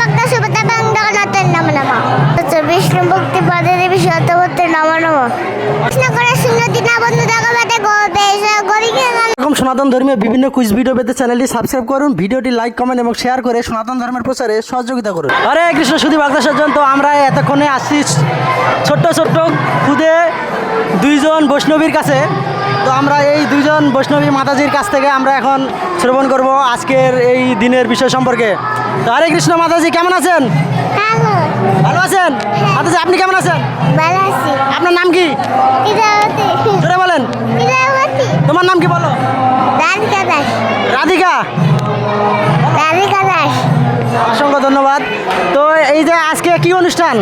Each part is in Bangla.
ভক্ত সুভদ্রা এবং জগন্নাথের নম নম বিষ্ণু ভক্তি পদে দেবী সত্যবর্তী নম নম কৃষ্ণ করে শূন্য দিনা বন্ধু জগতে গরিকে এরকম সনাতন ধর্মীয় বিভিন্ন কুইজ ভিডিও পেতে চ্যানেলটি সাবস্ক্রাইব করুন, ভিডিওটি লাইক কমেন্ট এবং শেয়ার করে সনাতন ধর্মের প্রচারে সহযোগিতা করুন। আরে কৃষ্ণ সুদী ভক্ত সজ্জন, তো আমরা এতক্ষণে আসছি ছোট্ট ছোট্ট খুদে দুইজন বৈষ্ণবীর কাছে। তো আমরা এই দুইজন বৈষ্ণবী মাতাজির কাছ থেকে আমরা এখন শ্রবণ করব আজকের এই দিনের বিষয় সম্পর্কে। তো হরে কৃষ্ণ মাতাজি কেমন আছেন? ভালো। আছেন? মাতাজি আপনি কেমন আছেন? ভালো আছি। আপনার নাম কি? জোরে বলেন। তোমার নাম কি বলো? রাধিকা দাস। রাধিকা? রাধিকা দাস। অসংখ্য ধন্যবাদ। তো এই যে আজকে কি অনুষ্ঠান?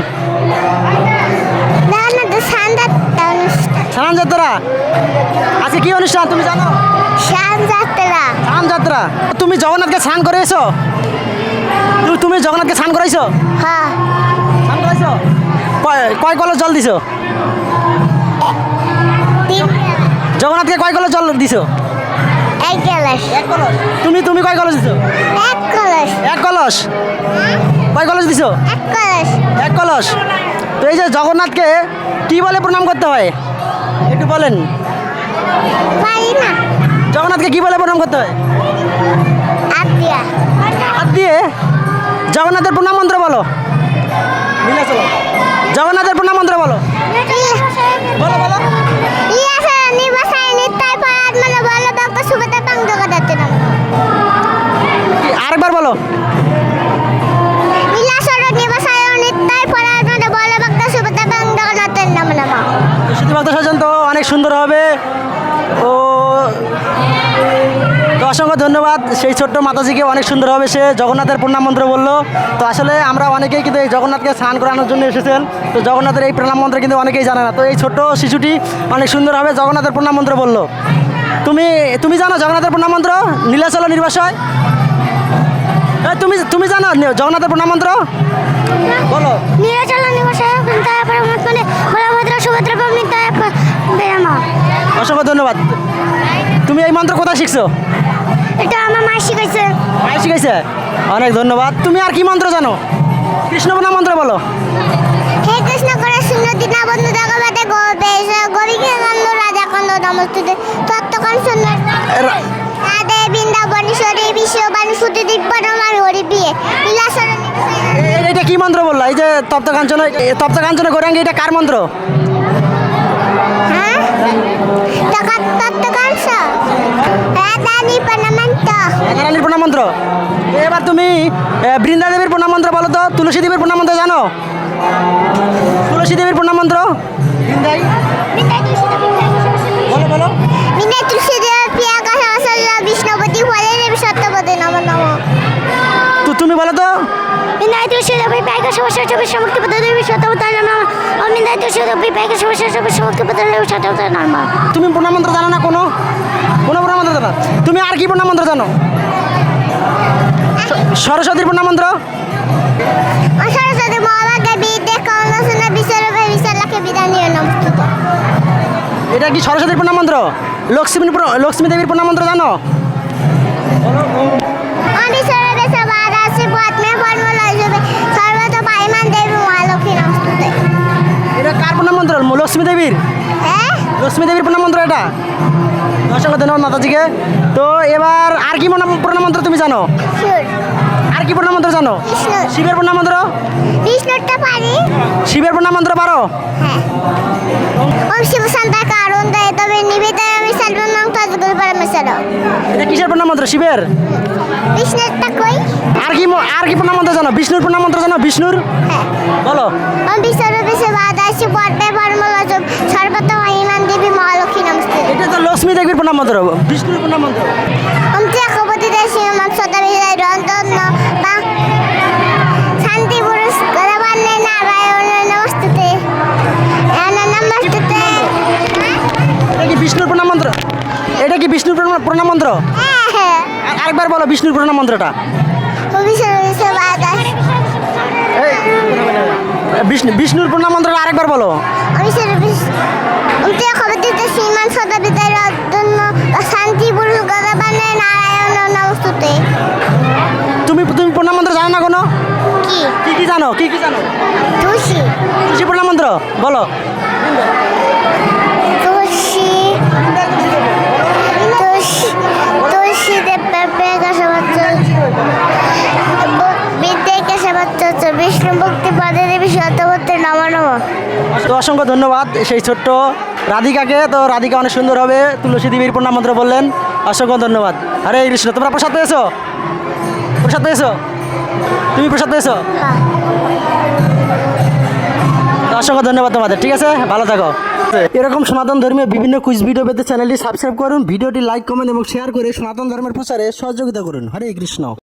অনুষ্ঠান যাত্রা? আজকে কি অনুষ্ঠান তুমি জানো? শান যাত্রা। স্নান যাত্রা। তুমি জগন্নাথকে স্নান করে এসো তুমি জগন্নাথকে স্নান করাইছো? হ্যাঁ। স্নান করাইছো? কয়- কলস জল দিছো? জগন্নাথকে কয় কলস জল দিছো? এক কলস। তুমি তুমি কয় কলস দিছো? এক কলস। এক কলস? কয় কলস দিছো? এক কলস। এক কলস। তো এই যে জগন্নাথকে কি বলে প্রণাম করতে হয়? একটু বলেন। জগন্নাথকে কি বলে প্রণাম করতে হয়? হাত দিয়ে জগন্নাথের প্রণাম মন্ত্র বলো। জগন্নাথের প্রণাম মন্ত্র বলো। সুন্দর হবে। ও অসংখ্য ধন্যবাদ। সেই ছোট্ট মাতাজিকে অনেক সুন্দর হবে সে। জগন্নাথের প্রণাম মন্ত্র বলল। তো আসলে আমরা অনেকেই কিন্তু এই জগন্নাথকে স্নান করানোর জন্য এসেছেন। তো জগন্নাথের এই প্রণাম মন্ত্র কিন্তু অনেকেই জানে না। তো এই ছোট্ট শিশুটি অনেক সুন্দর হবে। জগন্নাথের প্রণাম মন্ত্র বলল। তুমি তুমি জানো জগন্নাথের প্রণাম মন্ত্র? নীলাচল নির্বাসয়? তুমি তুমি জানো জগন্নাথের প্রণাম মন্ত্র? বলো। নীলাচল ধন্যবাদ। তুমি এই মন্ত্র কোথায় শিখছো? এটা আমার মা শিখাইছে। মায়ের শিখাইছে? অনেক ধন্যবাদ। তুমি আর কি মন্ত্র জানো? কৃষ্ণ প্রণাম মন্ত্র বলো। হে কৃষ্ণ করে শূন্য দিনা বন্ধু জগতে গোপে গরিকে কান্দ রাজা কান্দ নমস্তুতে তত্ত্বকান সুন্দর রাধে বৃন্দাবনেশ্বরী বিশ্ববাণী সুতি দিব্য নমার হরি বিয়ে লীলাসর এটা কি মন্ত্র বলল? এই যে তপ্ত কাঞ্চন তপ্ত কাঞ্চন গৌরাঙ্গি এটা কার মন্ত্র? তুমি এ, বৃন্দা দেবীর প্রণাম মন্ত্র বলো তো তুলসী দেবীর প্রণাম মন্ত্র জানো? তুলসী দেবীর প্রণাম মন্ত্র? বলো বলো। তুমি বলো তো। তুমি প্রণাম মন্ত্র জানো না কোনো? কোনো প্রণাম মন্ত্র জানো? তুমি আর কি প্রণাম মন্ত্র জানো? সরস্বতীর প্রণাম মন্ত্র? সরস্বতী মহাভাগ্যে বিদ্যে নমস্তুত এটা কি সরস্বতীর প্রণাম মন্ত্র? লক্ষ্মী প্র- লক্ষ্মী দেবীর প্রণাম মন্ত্র জানো? এটা কার প্রণাম মন্ত্র? লক্ষ্মী দেবীর? হ্যাঁ? লক্ষ্মী দেবীর প্রণাম মন্ত্র এটা? অসংখ্য ধন্যবাদ মাতাজিকে। তো এবার আর কি প্রণাম- মন্ত্র তুমি জানো? আর কি প্রণাম মন্ত্র জানো শিবের প্রণাম মন্ত্র শিবের প্রণাম মন্ত্র পারো? হ্যাঁ। ওম শিব শান্তা কারণ দেয় তবে নিবেদন আমি সর্বনাম তজগুল পরমেশ্বর। এটা কিসের প্রণাম মন্ত্র শিবের? বিষ্ণুরটা কই? আর কি আর কি প্রণাম মন্ত্র জানো? বিষ্ণুর প্রণাম মন্ত্র জানো? বিষ্ণুর? হ্যাঁ। বলো। দেবীর প্রণাম মন্ত্র বিষ্ণুর প্রণাম মন্ত্র শান্তি পুরুষ নারায়ণ নমস্তুতে নমস্তুতে এটা কি বিষ্ণুর প্রণাম মন্ত্র? এটা কি বিষ্ণুর প্রণাম- প্রণাম মন্ত্র? হ্যাঁ হ্যাঁ। আর- আরেকবার বলো বিষ্ণুর প্রণাম মন্ত্রটা। বিষ্ণু বিষ্ণুর প্রণাম মন্ত্রটা আরেকবার বলো। আমি নমস্তুতে তুমি তুমি প্রণাম জানো না কোনো? কি? কি কি জানো? কি কি জানো? তুলসী। তুলসী প্রণাম মন্ত্র বলো। তুলসী। তুলসী দেব কেশবাচ্চ বিষ্ণু ভক্তি পদে দেবী শতভত্র নম নম। তো অসংখ্য ধন্যবাদ সেই ছোট্ট রাধিকাকে। তো রাধিকা অনেক সুন্দর হবে। তুলসী দেবীর প্রণাম মন্ত্র বললেন। অসংখ্য ধন্যবাদ। হরে কৃষ্ণ, তোমরা প্রসাদ পেয়েছ? প্রসাদ পেয়েছ? তুমি প্রসাদ পেয়েছ? অসংখ্য ধন্যবাদ তোমাদের, ঠিক আছে? ভালো থাকো। এরকম সনাতন ধর্মীয় বিভিন্ন কুইজ ভিডিও পেতে চ্যানেলটি সাবস্ক্রাইব করুন ভিডিওটি লাইক কমেন্ট এবং শেয়ার করে সনাতন ধর্মের প্রচারে সহযোগিতা করুন। হরে কৃষ্ণ।